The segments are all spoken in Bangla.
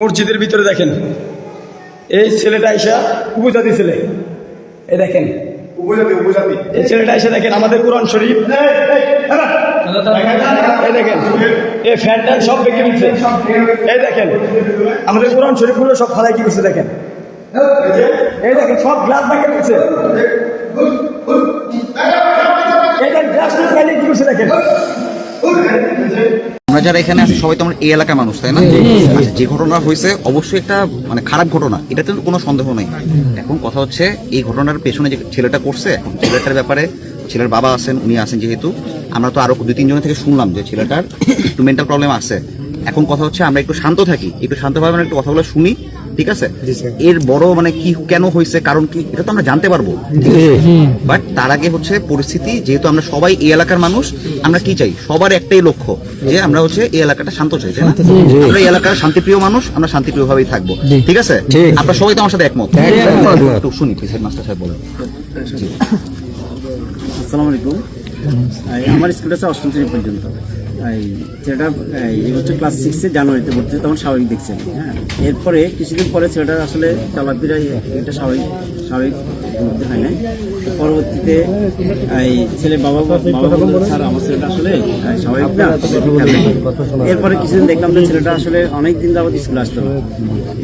মসজিদের ভিতরে দেখেন। এই ছেলেটা এসা উপজাতি ছেলে। এ দেখেন। এই ছেলেটা এসে দেখেন আমাদের কোরআন শরীফ। এই দেখেন। এই ফ্যান ট্যান সব ভেঙে দিচ্ছে এই দেখেন। আমাদের কোরআন শরীফগুলো সব ফালাই কি করছে দেখেন। এই দেখেন সব গ্লাস ভেঙে দিচ্ছে এই দেখেন গ্লাস কি করছে দেখেন। আমরা যারা এখানে আছি সবাই তো আমরা এই এলাকার মানুষ তাই না? আচ্ছা, যে ঘটনা হয়েছে অবশ্যই একটা মানে খারাপ ঘটনা এটাতে কোনো সন্দেহ নেই। এখন কথা হচ্ছে এই ঘটনার পেছনে যে ছেলেটা করছে ছেলেটার ব্যাপারে ছেলের বাবা আছেন উনি আছেন যেহেতু আমরা তো আরও দুই তিনজনের থেকে শুনলাম যে ছেলেটার একটু মেন্টাল প্রবলেম আছে। এখন কথা হচ্ছে আমরা একটু শান্ত থাকি একটু শান্তভাবে আমরা একটু কথাগুলো শুনি ঠিক আছে? এর বড় মানে কি কেন হয়েছে কারণ কি এটা তো আমরা জানতে পারব। বাট তার আগে হচ্ছে পরিস্থিতি যেহেতু আমরা সবাই এই এলাকার মানুষ আমরা কি চাই? সবার একটাই লক্ষ্য যে আমরা হচ্ছে এই এলাকাটা শান্ত চাই তাই না? আমরা এই এলাকার শান্তিপ্রিয় মানুষ আমরা শান্তিপ্রিয় ভাবেই থাকব ঠিক আছে? আপনারা সবাই তো আমার সাথে একমত। একটু শুনি প্লিজ হেডমাস্টার সাহেব বলেন। আসসালামু আলাইকুম। আমার স্কুলটা আছে অষ্টম শ্রেণি পর্যন্ত। ছেলেটা এই বছর ক্লাস সিক্সে জানুয়ারিতে ভর্তি তখন স্বাভাবিক দেখছেন হ্যাঁ। এরপরে কিছুদিন পরে ছেলেটা আসলে চলাফেরা এটা স্বাভাবিক স্বাভাবিক ভর্তি হয় নাই। পরবর্তীতে এই ছেলে বাবা বাবা স্যার আমার ছেলেটা আসলে স্বাভাবিক না একটু খেয়াল রাখবেন।" এরপরে কিছুদিন দেখলাম যে ছেলেটা আসলে অনেক দিন যাবত স্কুলে আসতো না।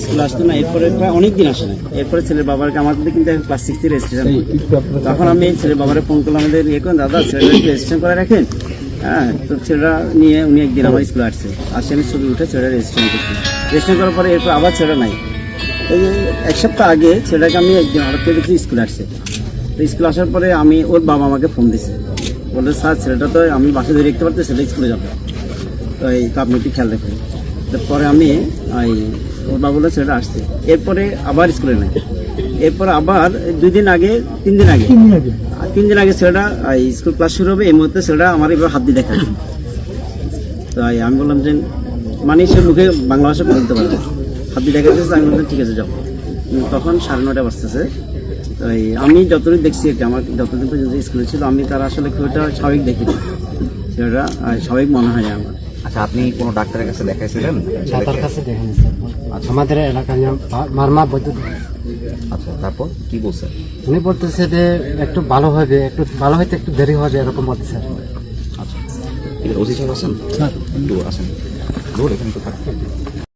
স্কুলে আসতো না এরপরে প্রায় অনেক দিন আসে না এরপরে ছেলের বাবাকে আমার কিন্তু ক্লাস সিক্সের রেজিস্ট্রেশন তখন আমি ছেলের বাবারে ফোন করলাম আমাদের ইয়ে করেন দাদা ছেলেটা রেজিস্ট্রেশন করে রাখেন। হ্যাঁ তো ছেলেটা নিয়ে উনি একদিন আমার স্কুলে আসছে। আসে আমি ছবি উঠে ছেলেটা রেজিস্ট্রেশন করছি। রেজিস্ট্রেশন করার পরে এরপর আবার ছেলেটা নাই। এই এক সপ্তাহ আগে ছেলেটাকে আমি একদিন হঠাৎ করে দেখছি স্কুলে আসছে। তো স্কুলে আসার পরে আমি ওর বাবা আমাকে ফোন দিছে। বলল, স্যার, ছেলেটা তো আমি বাসে ধরে দেখতে পারতে ছেলে স্কুলে যাবে। তো এই, তো আপনি একটু খেয়াল রাখবেন তারপরে আমি, এই, ওর বাবা বলে ছেলেটা আসছে। এরপরে আবার স্কুলে নাই। এরপর আবার দুই দিন আগে। তিন দিন আগে। তিন দিন আগে ছেলেটা এই স্কুল ক্লাস শুরু হবে এই মুহূর্তে ছেলেটা আমার এবার হাত দিয়ে দেখা তাই আমি বললাম যে মানে সে মুখে বাংলা ভাষা বলতে পারবে। হাত দিয়ে দেখা যাচ্ছে আমি বললাম ঠিক আছে যাও। তখন সাড়ে নটা বাজতেছে। তাই আমি যতদিন দেখছি কি, আমার যতদিন পর্যন্ত স্কুলে ছিল আমি তার আসলে খুব একটা স্বাভাবিক দেখিনি। ছেলেটা স্বাভাবিক মনে হয় আমার। আচ্ছা আপনি কোনো ডাক্তারের কাছে দেখাইছিলেন? তার কাছে দেখেন আমাদের মা- মারমা বৈদ্যুৎ আচ্ছা তারপর কি বলছেন? উনি বলতেছে যে একটু ভালো হবে একটু ভালো হইতে একটু দেরি হবে এরকম স্যার আচ্ছা। ওসি সাহেব আছেন? একটু আসেন। ধর এখানে তো থাকতে